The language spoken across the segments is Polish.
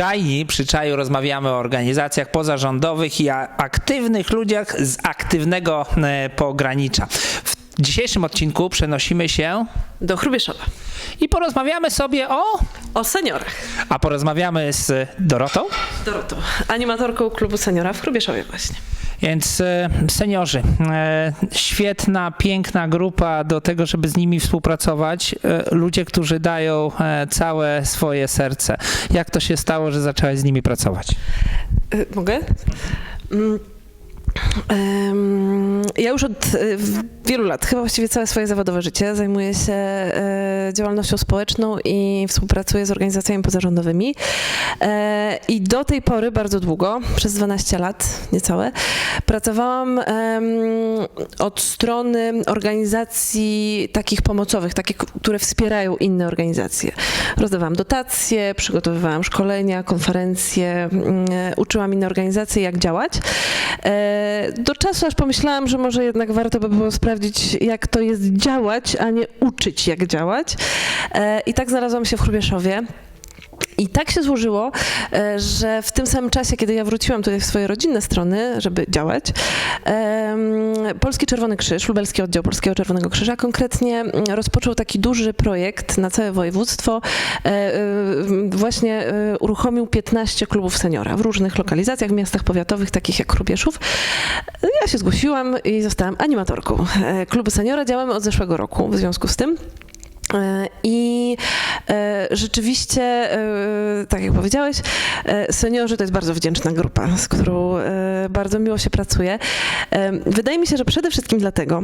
czajni. Przy czaju rozmawiamy o organizacjach pozarządowych i aktywnych ludziach z aktywnego e, pogranicza. W dzisiejszym odcinku przenosimy się Do Chrubieszowa. i porozmawiamy sobie o... O seniorach. A porozmawiamy z Dorotą. Dorotą, animatorką klubu seniora w Chrubieszowie właśnie. Więc e, seniorzy, e, świetna, piękna grupa do tego, żeby z nimi współpracować. E, ludzie, którzy dają całe swoje serce. Jak to się stało, że zaczęłaś z nimi pracować? Mogę? Mm, Ja już od wielu lat, chyba właściwie całe swoje zawodowe życie, zajmuję się e, działalnością społeczną i współpracuję z organizacjami pozarządowymi. E, I do tej pory bardzo długo, przez 12 lat, niecałe, pracowałam od strony organizacji takich pomocowych, takich, które wspierają inne organizacje. Rozdawałam dotacje, przygotowywałam szkolenia, konferencje, mm, uczyłam inne organizacje, jak działać. E, Do czasu aż pomyślałam, że może jednak warto by było sprawdzić, jak to jest działać, a nie uczyć, jak działać. E, I tak znalazłam się w Chrubieszowie. I tak się złożyło, e, że w tym samym czasie, kiedy ja wróciłam tutaj w swoje rodzinne strony, żeby działać, Polski Czerwony Krzyż, lubelski oddział Polskiego Czerwonego Krzyża, konkretnie rozpoczął taki duży projekt na całe województwo. E, e, Właśnie uruchomił 15 klubów seniora w różnych lokalizacjach, w miastach powiatowych, takich jak Krubieszów. Ja się zgłosiłam i zostałam animatorką. Kluby seniora działamy od zeszłego roku w związku z tym. E, I e, rzeczywiście, e, tak jak powiedziałeś, seniorzy to jest bardzo wdzięczna grupa, z którą bardzo miło się pracuje. Wydaje mi się, że przede wszystkim dlatego,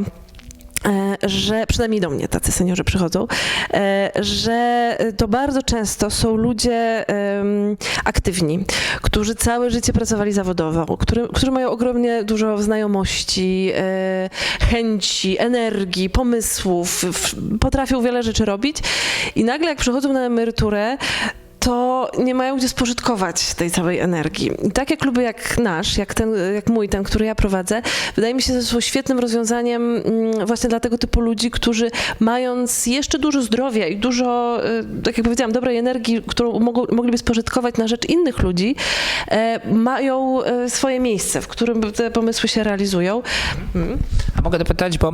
że przynajmniej do mnie tacy seniorzy przychodzą, e, że to bardzo często są ludzie aktywni, którzy całe życie pracowali zawodowo, którzy mają ogromnie dużo znajomości, e, chęci, energii, pomysłów, potrafią wiele rzeczy robić i nagle jak przychodzą na emeryturę, to nie mają gdzie spożytkować tej całej energii. I takie kluby jak nasz, jak, ten, jak mój, ten, który ja prowadzę, wydaje mi się, że są świetnym rozwiązaniem mm, właśnie dla tego typu ludzi, którzy mając jeszcze dużo zdrowia i dużo, y, tak jak powiedziałam, dobrej energii, którą mogą, mogliby spożytkować na rzecz innych ludzi, e, mają e, swoje miejsce, w którym te pomysły się realizują. Mm. A mogę dopytać, bo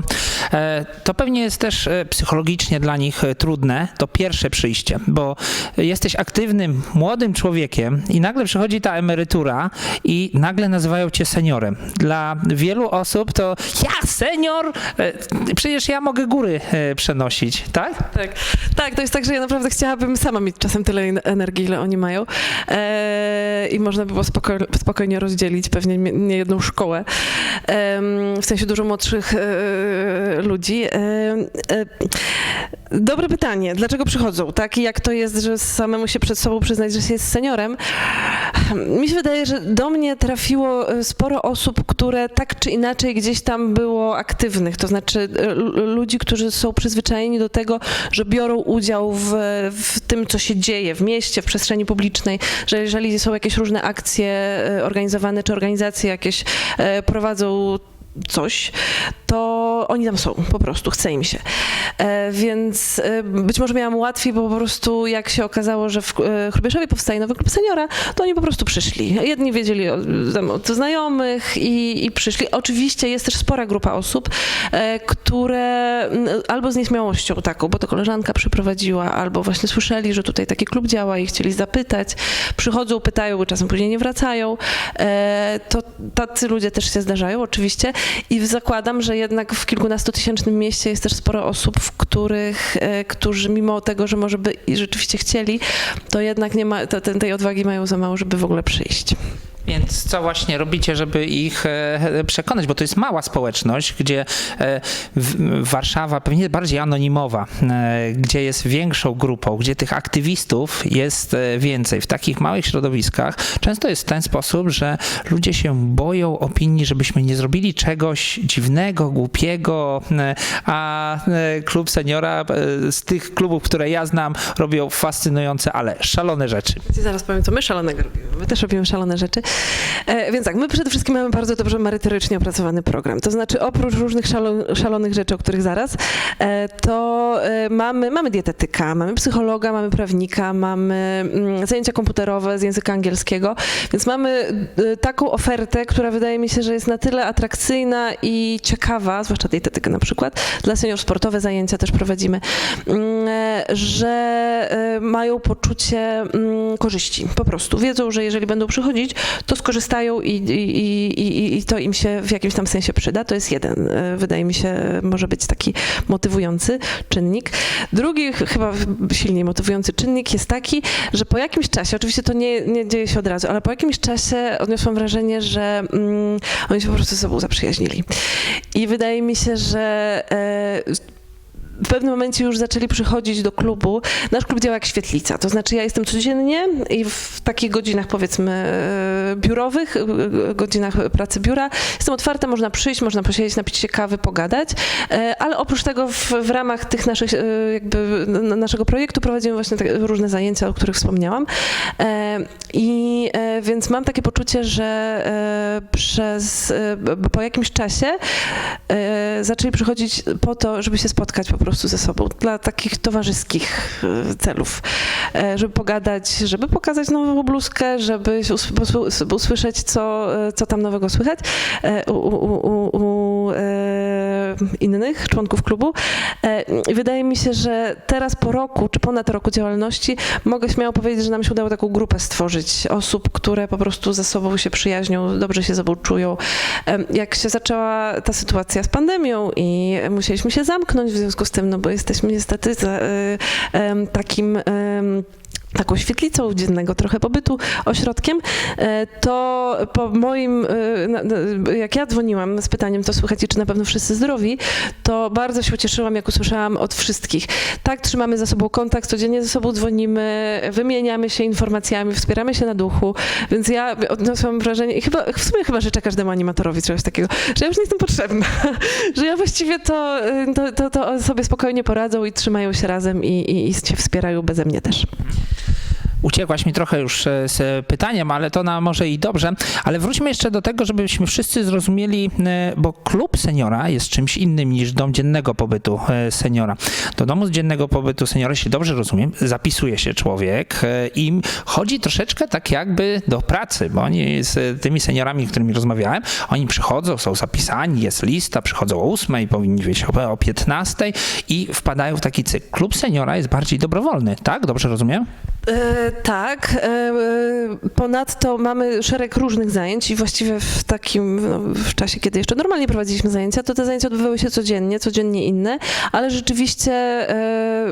e, to pewnie jest też psychologicznie dla nich trudne, to pierwsze przyjście, bo jesteś aktywnym, młodym człowiekiem i nagle przychodzi ta emerytura i nagle nazywają cię seniorem. Dla wielu osób to ja, senior, e, przecież ja mogę góry e, przenosić, tak? Tak, tak, to jest tak, że ja naprawdę chciałabym sama mieć czasem tyle en- energii, ile oni mają e, i można by było spoko spokojnie rozdzielić pewnie nie jedną szkołę, em, w sensie dużo młodszych e, ludzi. Dobre pytanie, dlaczego przychodzą, tak? I jak to jest, że samemu się przed sobą przyznać, że się jest seniorem? Mi się wydaje, że do mnie trafiło e, sporo osób, które tak czy inaczej gdzieś tam było aktywnych, to znaczy e, ludzi, którzy są przyzwyczajeni do tego, że biorą udział w, w tym, co się dzieje w mieście, w przestrzeni publicznej, że jeżeli są jakieś różne akcje e, organizowane, czy organizacje jakieś prowadzą coś, to oni tam są, po prostu, chce im się. E, więc e, być może miałam łatwiej, bo po prostu jak się okazało, że w e, Chrubieszowie powstaje nowy klub seniora, to oni po prostu przyszli. Jedni wiedzieli o, od znajomych i, i przyszli. Oczywiście jest też spora grupa osób, które albo z nieśmiałością taką, bo to koleżanka przyprowadziła, albo właśnie słyszeli, że tutaj taki klub działa i chcieli zapytać. Przychodzą, pytają, czasem później nie wracają. To tacy ludzie też się zdarzają, oczywiście. I zakładam, że jednak w kilkunastotysięcznym mieście jest też sporo osób, w których, e, którzy mimo tego, że może by i rzeczywiście chcieli, to jednak nie ma, to, tej odwagi mają za mało, żeby w ogóle przyjść. Więc co właśnie robicie, żeby ich e, przekonać? Bo to jest mała społeczność, gdzie e, Warszawa pewnie bardziej anonimowa, e, gdzie jest większą grupą, gdzie tych aktywistów jest więcej. W takich małych środowiskach często jest w ten sposób, że ludzie się boją opinii, żebyśmy nie zrobili czegoś dziwnego, głupiego, a klub seniora z tych klubów, które ja znam, robią fascynujące, ale szalone rzeczy. Zaraz powiem, co my szalonego robimy. My też robimy szalone rzeczy. E, Więc tak, my przede wszystkim mamy bardzo dobrze merytorycznie opracowany program. To znaczy oprócz różnych szalo, szalonych rzeczy, o których zaraz, e, to e, mamy, mamy dietetyka, mamy psychologa, mamy prawnika, mamy mm, zajęcia komputerowe z języka angielskiego, więc mamy taką ofertę, która wydaje mi się, że jest na tyle atrakcyjna i ciekawa, zwłaszcza dietetykę na przykład, dla senior sportowe zajęcia też prowadzimy, mm, że mają poczucie mm, korzyści. Po prostu wiedzą, że jeżeli będą przychodzić, to skorzystają i, i, i, i- to im się w jakimś tam sensie przyda. To jest jeden, e, wydaje mi się, może być taki motywujący czynnik. Drugi, ch- chyba silniej motywujący czynnik jest taki, że po jakimś czasie, oczywiście to nie, nie dzieje się od razu, ale po jakimś czasie odniosłam wrażenie, że mm, oni się po prostu ze sobą zaprzyjaźnili. I wydaje mi się, że e, w pewnym momencie już zaczęli przychodzić do klubu. Nasz klub działa jak świetlica, to znaczy ja jestem codziennie i w takich godzinach powiedzmy e, biurowych, e, godzinach pracy biura, jestem otwarta, można przyjść, można posiedzieć, napić się kawy, pogadać, e, ale oprócz tego w, w ramach tych naszych, e, jakby naszego projektu prowadzimy właśnie takie różne zajęcia, o których wspomniałam. E, i e, więc mam takie poczucie, że e, przez, e, po jakimś czasie e, zaczęli przychodzić po to, żeby się spotkać po prostu ze sobą, dla takich towarzyskich e, celów, E, żeby pogadać, żeby pokazać nową bluzkę, żeby usłyszeć, co, e, co tam nowego słychać. U, u, u, u innych członków klubu. E, I wydaje mi się, że teraz po roku, czy ponad roku działalności, mogę śmiało powiedzieć, że nam się udało taką grupę stworzyć osób, które po prostu ze sobą się przyjaźnią, dobrze się ze sobą czują. Em, Jak się zaczęła ta sytuacja z pandemią i musieliśmy się zamknąć w związku z tym, no bo jesteśmy niestety em, takim taką świetlicą dziennego trochę pobytu, ośrodkiem, e, to po moim, e, jak ja dzwoniłam z pytaniem, to słychać i czy na pewno wszyscy zdrowi, to bardzo się ucieszyłam, jak usłyszałam od wszystkich. Tak, trzymamy ze sobą kontakt, codziennie ze sobą dzwonimy, wymieniamy się informacjami, wspieramy się na duchu, więc ja odniosłam wrażenie i chyba, w sumie chyba życzę każdemu animatorowi czegoś takiego, że ja już nie jestem potrzebna, że ja właściwie to, to, to, to sobie spokojnie poradzą i trzymają się razem i, i, i się wspierają beze mnie też. Uciekłaś mi trochę już e, z pytaniem, ale to na może i dobrze. Ale wróćmy jeszcze do tego, żebyśmy wszyscy zrozumieli, e, bo klub seniora jest czymś innym niż dom dziennego pobytu e, seniora. Do domu dziennego pobytu seniora, jeśli dobrze rozumiem, zapisuje się człowiek e, i chodzi troszeczkę tak jakby do pracy, bo oni z tymi seniorami, z którymi rozmawiałem, oni przychodzą, są zapisani, jest lista, przychodzą o 8, powinni być o 15 i wpadają w taki cykl. Klub seniora jest bardziej dobrowolny, tak? Dobrze rozumiem? E, tak. E, e, ponadto mamy szereg różnych zajęć i właściwie w takim no, w czasie, kiedy jeszcze normalnie prowadziliśmy zajęcia, to te zajęcia odbywały się codziennie, codziennie inne, ale rzeczywiście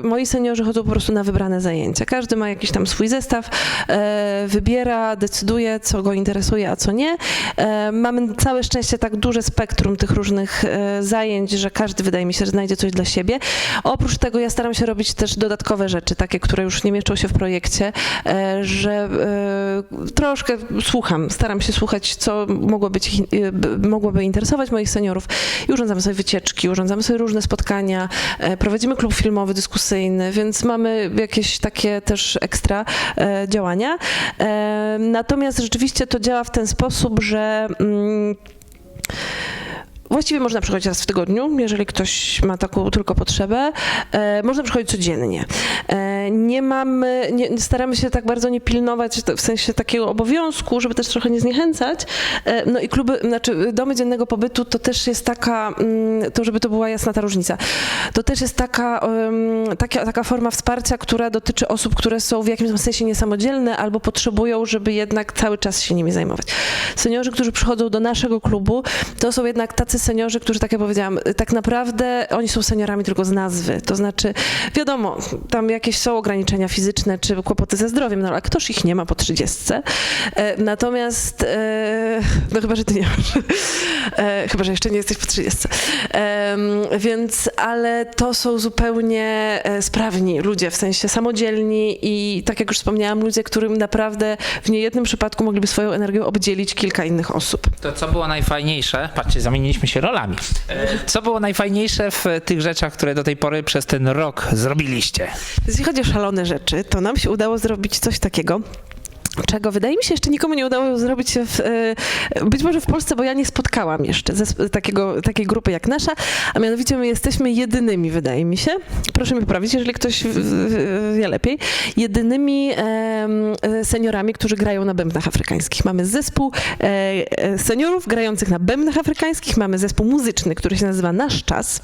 moi seniorzy chodzą po prostu na wybrane zajęcia. Każdy ma jakiś tam swój zestaw, wybiera, decyduje, co go interesuje, a co nie. Mamy całe szczęście tak duże spektrum tych różnych zajęć, że każdy wydaje mi się, że znajdzie coś dla siebie. Oprócz tego ja staram się robić też dodatkowe rzeczy, takie, które już nie mieszczą się w projekcie, e, że e, troszkę słucham, staram się słuchać, co mogłoby, ci, e, b- mogłoby interesować moich seniorów i urządzamy sobie wycieczki, urządzamy sobie różne spotkania, prowadzimy klub filmowy, dyskusyjny, więc mamy jakieś takie też ekstra działania. Natomiast rzeczywiście to działa w ten sposób, że mm, Właściwie można przychodzić raz w tygodniu, jeżeli ktoś ma taką tylko potrzebę. E, można przychodzić codziennie. E, nie mamy, nie, staramy się tak bardzo nie pilnować w sensie takiego obowiązku, żeby też trochę nie zniechęcać. E, no i kluby, znaczy domy dziennego pobytu to też jest taka, mm, to żeby to była jasna ta różnica, to też jest taka, taka, taka forma wsparcia, która dotyczy osób, które są w jakimś sensie niesamodzielne albo potrzebują, żeby jednak cały czas się nimi zajmować. Seniorzy, którzy przychodzą do naszego klubu, to są jednak tacy seniorzy, którzy, tak jak powiedziałam, tak naprawdę oni są seniorami tylko z nazwy. To znaczy, wiadomo, tam jakieś są ograniczenia fizyczne czy kłopoty ze zdrowiem, no ale ktoż ich nie ma po 30. E, natomiast, e, no chyba, że ty nie masz. E, chyba, że jeszcze nie jesteś po 30. Em, więc, ale to są zupełnie sprawni ludzie, w sensie samodzielni i tak jak już wspomniałam, ludzie, którym naprawdę w niejednym przypadku mogliby swoją energią obdzielić kilka innych osób. To co było najfajniejsze? Patrzcie, zamieniliśmy się rolami. Co było najfajniejsze w tych rzeczach, które do tej pory przez ten rok zrobiliście? Jeśli chodzi szalone rzeczy, to nam się udało zrobić coś takiego, czego wydaje mi się jeszcze nikomu nie udało zrobić w, e, być może w Polsce, bo ja nie spotkałam jeszcze zesp- takiego, takiej grupy jak nasza, a mianowicie my jesteśmy jedynymi, wydaje mi się, proszę mnie poprawić, jeżeli ktoś wie lepiej, jedynymi seniorami, którzy grają na bębnach afrykańskich. Mamy zespół e, e, seniorów grających na bębnach afrykańskich, mamy zespół muzyczny, który się nazywa Nasz Czas.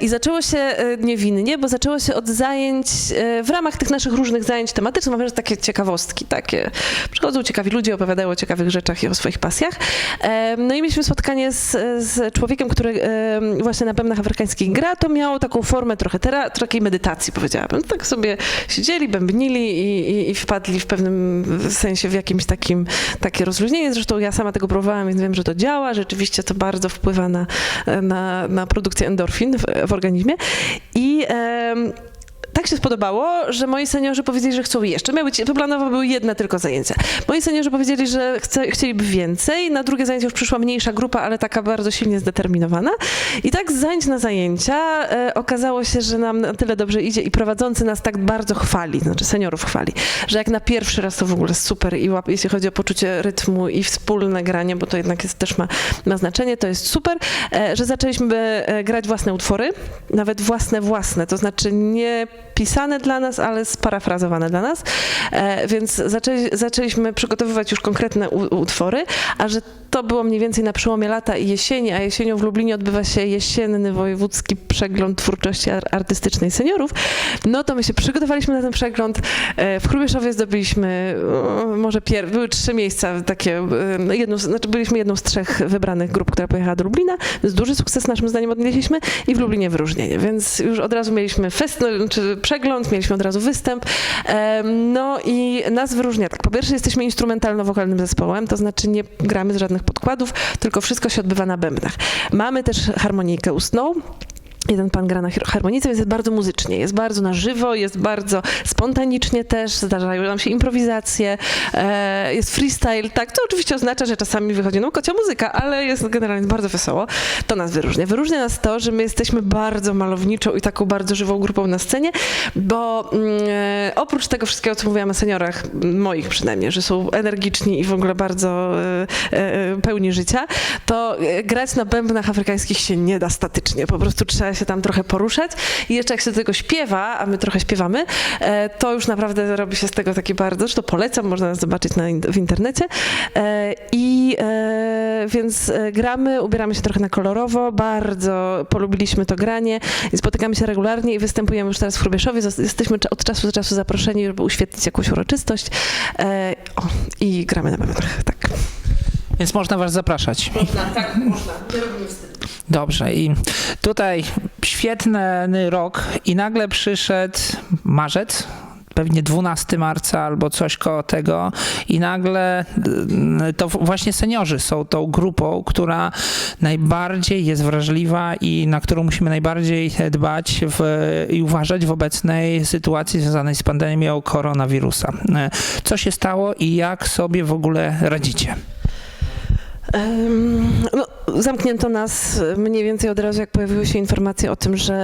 I zaczęło się niewinnie, bo zaczęło się od zajęć, w ramach tych naszych różnych zajęć tematycznych, mamy takie ciekawostki, takie, przychodzą ciekawi ludzie, opowiadają o ciekawych rzeczach i o swoich pasjach. No i mieliśmy spotkanie z, z człowiekiem, który właśnie na bębnach afrykańskich gra, to miało taką formę trochę tera, takiej medytacji, powiedziałabym. Tak sobie siedzieli, bębnili i, i, i wpadli w pewnym sensie w jakimś takim, takie rozluźnienie. Zresztą ja sama tego próbowałam, więc wiem, że to działa. Rzeczywiście to bardzo wpływa na, na, na produkcję endorfin w, w organizmie. I em, tak się spodobało, że moi seniorzy powiedzieli, że chcą jeszcze. Miały być, planowo były jedne tylko zajęcia. Moi seniorzy powiedzieli, że chce, chcieliby więcej. Na drugie zajęcie już przyszła mniejsza grupa, ale taka bardzo silnie zdeterminowana. I tak z zajęć na zajęcia e, okazało się, że nam na tyle dobrze idzie i prowadzący nas tak bardzo chwali, znaczy seniorów chwali, że jak na pierwszy raz to w ogóle super i łap, jeśli chodzi o poczucie rytmu i wspólne granie, bo to jednak jest, też ma, ma znaczenie, to jest super, e, że zaczęliśmy e, grać własne utwory, nawet własne, własne, to znaczy nie pisane dla nas, ale sparafrazowane dla nas, e, więc zaczęli, zaczęliśmy przygotowywać już konkretne utwory, a że to było mniej więcej na przełomie lata i jesieni, a jesienią w Lublinie odbywa się jesienny wojewódzki przegląd twórczości ar- artystycznej seniorów, no to my się przygotowaliśmy na ten przegląd. E, W Krubieszowie zdobyliśmy e, może pier- były trzy miejsca takie, e, jedną, z- znaczy byliśmy jedną z trzech wybranych grup, która pojechała do Lublina, więc duży sukces naszym zdaniem odnieśliśmy i w Lublinie wyróżnienie, więc już od razu mieliśmy fest, no, czy przegląd, mieliśmy od razu występ. No i nas wyróżnia tak. Po pierwsze jesteśmy instrumentalno-wokalnym zespołem, to znaczy nie gramy z żadnych podkładów, tylko wszystko się odbywa na bębnach. Mamy też harmonijkę ustną, Jeden pan gra na har- harmonice, więc jest bardzo muzycznie, jest bardzo na żywo, jest bardzo spontanicznie też, zdarzają nam się improwizacje, e, jest freestyle, tak, to oczywiście oznacza, że czasami wychodzi no kocia muzyka, ale jest generalnie bardzo wesoło. To nas wyróżnia. Wyróżnia nas to, że my jesteśmy bardzo malowniczą i taką bardzo żywą grupą na scenie, bo mm, e, oprócz tego wszystkiego, co mówiłam o seniorach, moich przynajmniej, że są energiczni i w ogóle bardzo e, pełni życia, to grać na bębnach afrykańskich się nie da statycznie. Po prostu trzeba się tam trochę poruszać i jeszcze jak się do tego śpiewa, a my trochę śpiewamy, e, to już naprawdę robi się z tego taki bardzo, zresztą polecam, można zobaczyć na, w internecie. E, I e, więc gramy, ubieramy się trochę na kolorowo, bardzo polubiliśmy to granie i spotykamy się regularnie i występujemy już teraz w Chrubieszowie. Zos- Jesteśmy od czasu do czasu zaproszeni, żeby uświetlić jakąś uroczystość o, i gramy na bębnach, tak. Więc można was zapraszać. Można, tak, można. Nie robimy wstydu. Dobrze, i tutaj świetny rok i nagle przyszedł marzec, pewnie 12 marca albo coś koło tego i nagle y, to właśnie seniorzy są tą grupą, która najbardziej jest wrażliwa i na którą musimy najbardziej dbać w, i uważać w obecnej sytuacji związanej z pandemią koronawirusa. Y, Co się stało i jak sobie w ogóle radzicie? No, zamknięto nas mniej więcej od razu, jak pojawiły się informacje o tym, że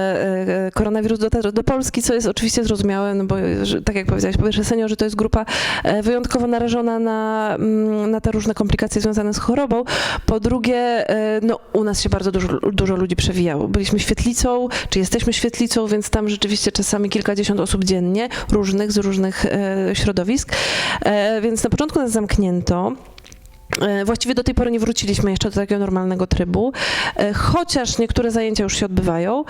e, koronawirus dotarł do Polski, co jest oczywiście zrozumiałe, no bo że, tak jak powiedziałeś, po pierwsze seniorzy to jest grupa e, wyjątkowo narażona na, mm, na te różne komplikacje związane z chorobą. Po drugie, e, no, u nas się bardzo dużo, dużo ludzi przewijało. Byliśmy świetlicą, czy jesteśmy świetlicą, więc tam rzeczywiście czasami kilkadziesiąt osób dziennie, różnych, z różnych e, środowisk. E, Więc na początku nas zamknięto. E, Właściwie do tej pory nie wróciliśmy jeszcze do takiego normalnego trybu, e, chociaż niektóre zajęcia już się odbywają,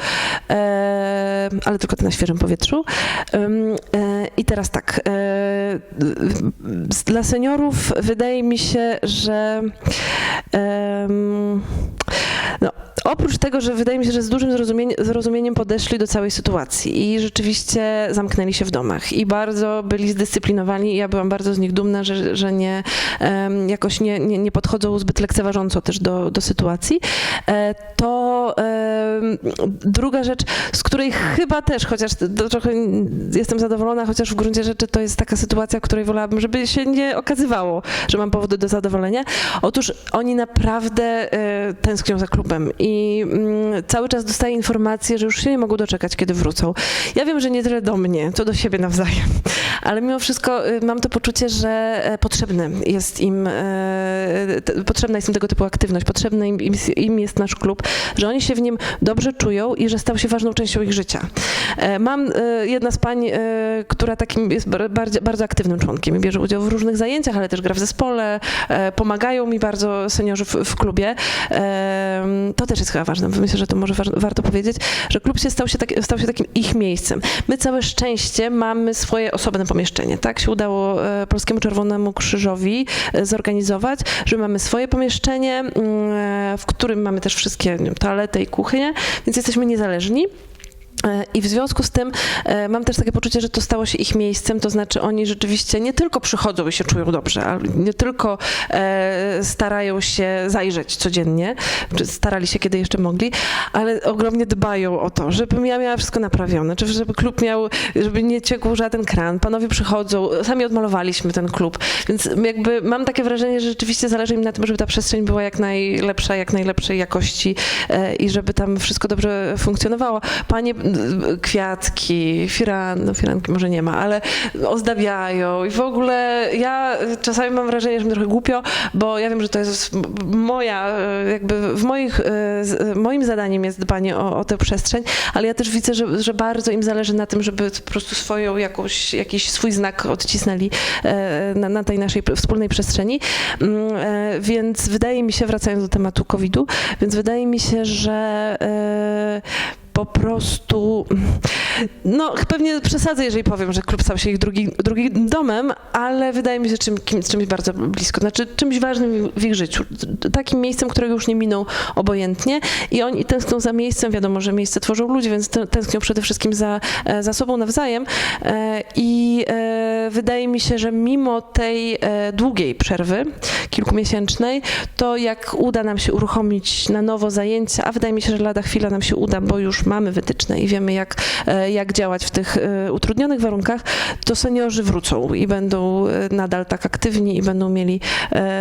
e, ale tylko na świeżym powietrzu. I teraz tak, dla seniorów wydaje mi się, że no, oprócz tego, że wydaje mi się, że z dużym zrozumieniem, zrozumieniem podeszli do całej sytuacji i rzeczywiście zamknęli się w domach i bardzo byli zdyscyplinowani ja byłam bardzo z nich dumna, że, że nie, jakoś nie, nie, nie podchodzą zbyt lekceważąco też do, do sytuacji, e, to druga rzecz, z której chyba też, chociaż trochę jestem zadowolona, chociaż w gruncie rzeczy to jest taka sytuacja, w której wolałabym, żeby się nie okazywało, że mam powody do zadowolenia. Otóż oni naprawdę e, tęsknią za klubem i mm, cały czas dostaję informacje, że już się nie mogą doczekać, kiedy wrócą. Ja wiem, że nie tyle do mnie, co do siebie nawzajem, ale mimo wszystko y, mam to poczucie, że e, potrzebny jest im, e, potrzebna jest im tego typu aktywność, potrzebny im, jest nasz klub, że oni się w nim dobrze czują i że stał się ważną częścią ich życia. E, Mam jedna z pań, która takim jest bar- bardzo, bardzo aktywnym członkiem i bierze udział w różnych zajęciach, ale też gra w zespole, pomagają mi bardzo seniorzy w, w klubie. To też jest chyba ważne, bo myślę, że to może war- warto powiedzieć, że klub się stał, się tak, stał się takim ich miejscem. My całe szczęście mamy swoje osobne pomieszczenie. Tak się udało e, Polskiemu Czerwonemu Krzyżowi e, zorganizować, że mamy swoje pomieszczenie, mm, e, w którym mamy też wszystkie nie toalety i kuchnie, więc jesteśmy niezależni. E, I w związku z tym e, mam też takie poczucie, że to stało się ich miejscem, to znaczy oni rzeczywiście nie tylko przychodzą i się czują dobrze, ale nie tylko e, starają się zajrzeć codziennie, starali się kiedy jeszcze mogli, ale ogromnie dbają o to, żebym ja miała wszystko naprawione, czy żeby klub miał, żeby nie ciekł żaden kran. Panowie przychodzą, sami odmalowaliśmy ten klub, więc jakby mam takie wrażenie, że rzeczywiście zależy im na tym, żeby ta przestrzeń była jak najlepsza, jak najlepszej jakości i żeby tam wszystko dobrze funkcjonowało. Panie kwiatki, firan, no firanki może nie ma, ale ozdabiają i w ogóle ja czasami mam wrażenie, że mi trochę głupio, bo ja wiem, że to jest moja, e, jakby w moich, e, z- moim zadaniem jest dbanie o, o tę przestrzeń, ale ja też widzę, że, że bardzo im zależy na tym, żeby po prostu swoją jakąś, jakiś swój znak odcisnęli e, na, na tej naszej wspólnej przestrzeni. Mm, e, Więc wydaje mi się, wracając do tematu COVID-u, więc wydaje mi się, że e, po prostu, no pewnie przesadzę, jeżeli powiem, że klub stał się ich drugi, drugim domem, ale wydaje mi się czym, kim- czymś bardzo blisko, znaczy czymś ważnym w ich życiu, takim miejscem, którego już nie miną obojętnie. I oni tęsknią za miejscem, wiadomo, że miejsce tworzą ludzie, więc tę- tęsknią przede wszystkim za, e, za sobą nawzajem. E, i e, wydaje mi się, że mimo tej długiej przerwy, kilkumiesięcznej, to jak uda nam się uruchomić na nowo zajęcia, a wydaje mi się, że lada chwila nam się uda, bo już mamy wytyczne i wiemy, jak, e, jak działać w tych e, utrudnionych warunkach, to seniorzy wrócą i będą e, nadal tak aktywni i będą mieli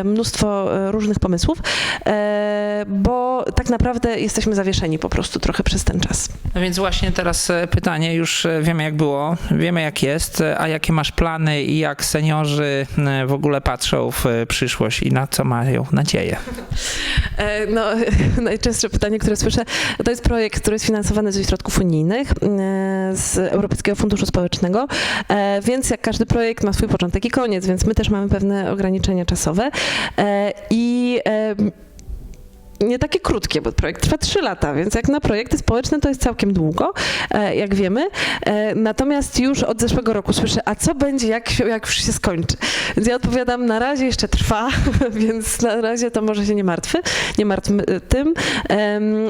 mnóstwo różnych pomysłów, bo tak naprawdę jesteśmy zawieszeni po prostu trochę przez ten czas. No więc właśnie teraz pytanie, już wiemy jak było, wiemy jak jest, a jakie masz plany i jak seniorzy w ogóle patrzą w przyszłość i na co mają nadzieję? No, najczęstsze pytanie, które słyszę, to jest projekt, który jest finansowany ze środków unijnych, e, z Europejskiego Funduszu Społecznego, e, więc jak każdy projekt ma swój początek i koniec, więc my też mamy pewne ograniczenia czasowe. E, i nie takie krótkie, bo projekt trwa 3 lata, więc jak na projekty społeczne to jest całkiem długo, e, jak wiemy. E, Natomiast już od zeszłego roku słyszę, a co będzie, jak, jak już się skończy? Więc ja odpowiadam, na razie jeszcze trwa, więc na razie to może się nie martwy, nie martwmy e, tym,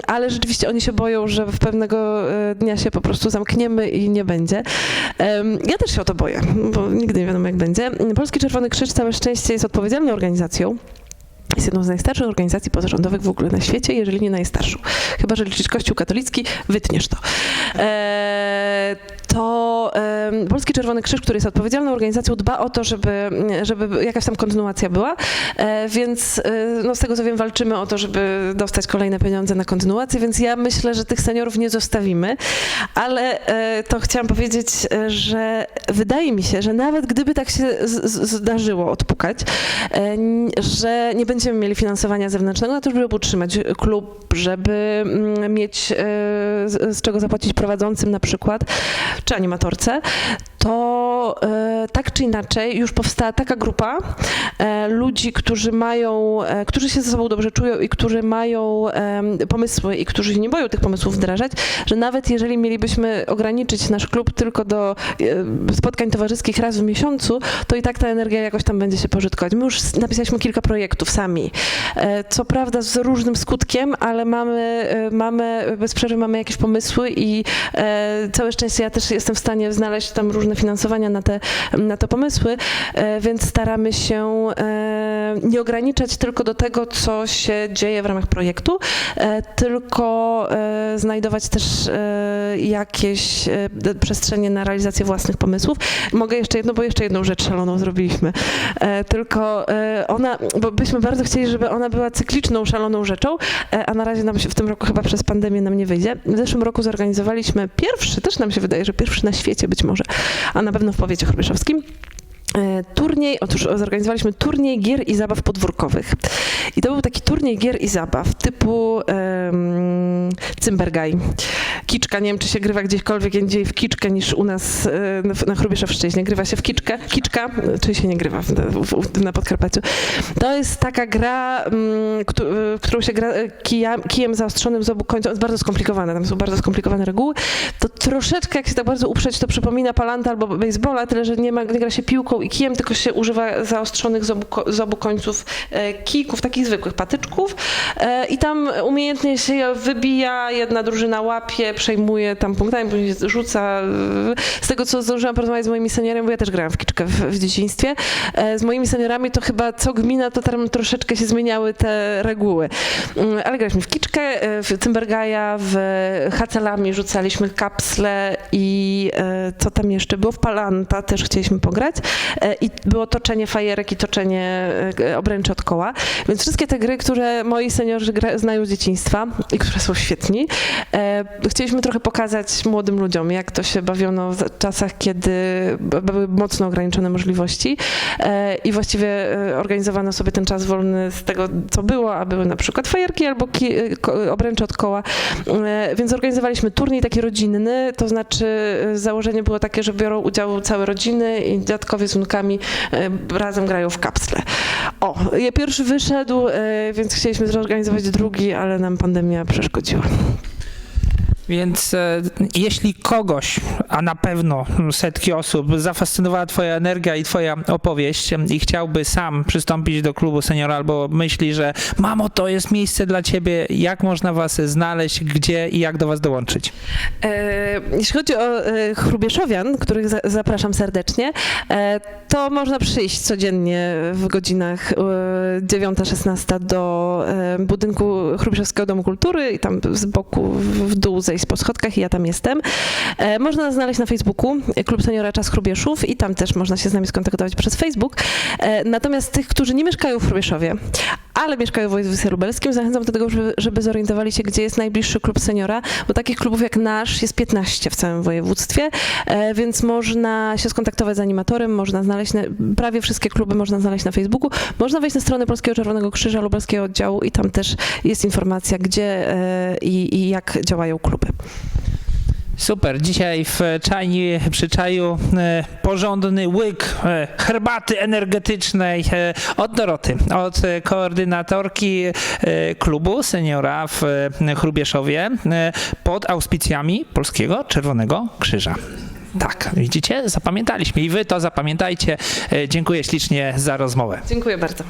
ale rzeczywiście oni się boją, że w pewnego dnia się po prostu zamkniemy i nie będzie. Ja też się o to boję, bo nigdy nie wiadomo jak będzie. Polski Czerwony Krzyż całe szczęście jest odpowiedzialną organizacją, jest jedną z najstarszych organizacji pozarządowych w ogóle na świecie, jeżeli nie najstarszą. Chyba, że liczyć Kościół katolicki, wytniesz to. E, to Polski Czerwony Krzyż, który jest odpowiedzialną organizacją, dba o to, żeby, żeby jakaś tam kontynuacja była, e, więc e, no, z tego co wiem, walczymy o to, żeby dostać kolejne pieniądze na kontynuację, więc ja myślę, że tych seniorów nie zostawimy, ale e, to chciałam powiedzieć, że wydaje mi się, że nawet gdyby tak się zdarzyło odpukać, że nie będziemy mieli finansowania zewnętrznego na to, żeby utrzymać klub, żeby mm, mieć z czego zapłacić prowadzącym na przykład, czy animatorce, to e, tak czy inaczej już powstała taka grupa e, ludzi, którzy mają, e, którzy się ze sobą dobrze czują i którzy mają pomysły i którzy się nie boją tych pomysłów wdrażać, że nawet jeżeli mielibyśmy ograniczyć nasz klub tylko do spotkań towarzyskich raz w miesiącu, to i tak ta energia jakoś tam będzie się pożytkować. My już napisaliśmy kilka projektów sami. Co prawda z różnym skutkiem, ale mamy, mamy bez przerwy mamy jakieś pomysły i całe szczęście ja też jestem w stanie znaleźć tam różne finansowania na te, na te pomysły, e, więc staramy się e, nie ograniczać tylko do tego, co się dzieje w ramach projektu, e, tylko znajdować też jakieś przestrzenie na realizację własnych pomysłów. Mogę jeszcze jedno, bo jeszcze jedną rzecz szaloną zrobiliśmy. Tylko ona, bo byśmy bardzo chcieli, żeby ona była cykliczną, szaloną rzeczą, a na razie nam się w tym roku chyba przez pandemię nam nie wyjdzie. W zeszłym roku zorganizowaliśmy pierwszy, też nam się wydaje, że pierwszy na świecie być może, a na pewno w powiecie chorbieszowskim, e, turniej, otóż zorganizowaliśmy turniej gier i zabaw podwórkowych. I to był taki turniej gier i zabaw typu um, Cymbergaj. Kiczka, nie wiem czy się grywa gdziekolwiek indziej w kiczkę niż u nas e, na- Chrubieszowszczyźnie. Grywa się w kiczkę. Kiczka, e, czy się nie grywa w, w, na Podkarpaciu. To jest taka gra, mm, e, którą się gra e, kija, kijem zaostrzonym z obu końców. Jest bardzo skomplikowane, tam są bardzo skomplikowane reguły. To troszeczkę, jak się tak bardzo uprzeć, to przypomina palanta albo baseballa, tyle że nie, ma, nie gra się piłką kijem, tylko się używa zaostrzonych z obu, z obu końców e, kijków, takich zwykłych patyczków. E, I tam umiejętnie się wybija, jedna drużyna łapie, przejmuje tam punktami, później rzuca. e, Z tego, co zdążyłam porozmawiać z moimi seniorami, bo ja też grałam w kiczkę w, w dzieciństwie, z moimi seniorami to chyba co gmina, to tam troszeczkę się zmieniały te reguły. Mm, Ale graliśmy w kiczkę, w Cymbergaja, w hacelami rzucaliśmy kapsle i co tam jeszcze było? W Palanta też chcieliśmy pograć i było toczenie fajerek i toczenie e, obręczy od koła. Więc wszystkie te gry, które moi seniorzy gra, znają z dzieciństwa i które są świetni, e, chcieliśmy trochę pokazać młodym ludziom, jak to się bawiono w czasach, kiedy były mocno ograniczone możliwości e, i właściwie e, organizowano sobie ten czas wolny z tego, co było, a były na przykład fajerki albo ki, e, obręcze od koła. E, Więc organizowaliśmy turniej taki rodzinny, to znaczy e, założenie było takie, że biorą udział całe rodziny i dziadkowie z wnukami e, razem grają w kapsle. O, pierwszy wyszedł, e, więc chcieliśmy zorganizować drugi, ale nam pandemia przeszkodziła. Więc e, jeśli kogoś, a na pewno setki osób, zafascynowała Twoja energia i Twoja opowieść i chciałby sam przystąpić do klubu seniora albo myśli, że mamo, to jest miejsce dla Ciebie, jak można Was znaleźć, gdzie i jak do Was dołączyć? E, Jeśli chodzi o e, Chrubieszowian, których za, zapraszam serdecznie, e, to można przyjść codziennie w godzinach e, 9-16 do e, budynku Chrubieszowskiego Domu Kultury i tam z boku w w dół zejść po schodkach i ja tam jestem. E, Można nas znaleźć na Facebooku, e, Klub Seniora Czas Chrubieszów i tam też można się z nami skontaktować przez Facebook. E, Natomiast tych, którzy nie mieszkają w Chrubieszowie, ale mieszkają w województwie lubelskim, zachęcam do tego, żeby, żeby zorientowali się, gdzie jest najbliższy klub seniora, bo takich klubów jak nasz jest 15 w całym województwie, e, więc można się skontaktować z animatorem, można znaleźć, na, prawie wszystkie kluby można znaleźć na Facebooku, można wejść na stronę Polskiego Czerwonego Krzyża Lubelskiego Oddziału i tam też jest informacja, gdzie e, i, i jak działają kluby. Super, dzisiaj w czajni, przy czaju e, porządny łyk e, herbaty energetycznej e, od Doroty, od koordynatorki e, klubu seniora w e, Chrubieszowie e, pod auspicjami Polskiego Czerwonego Krzyża. Tak, widzicie, zapamiętaliśmy i wy to zapamiętajcie. E, Dziękuję ślicznie za rozmowę. Dziękuję bardzo.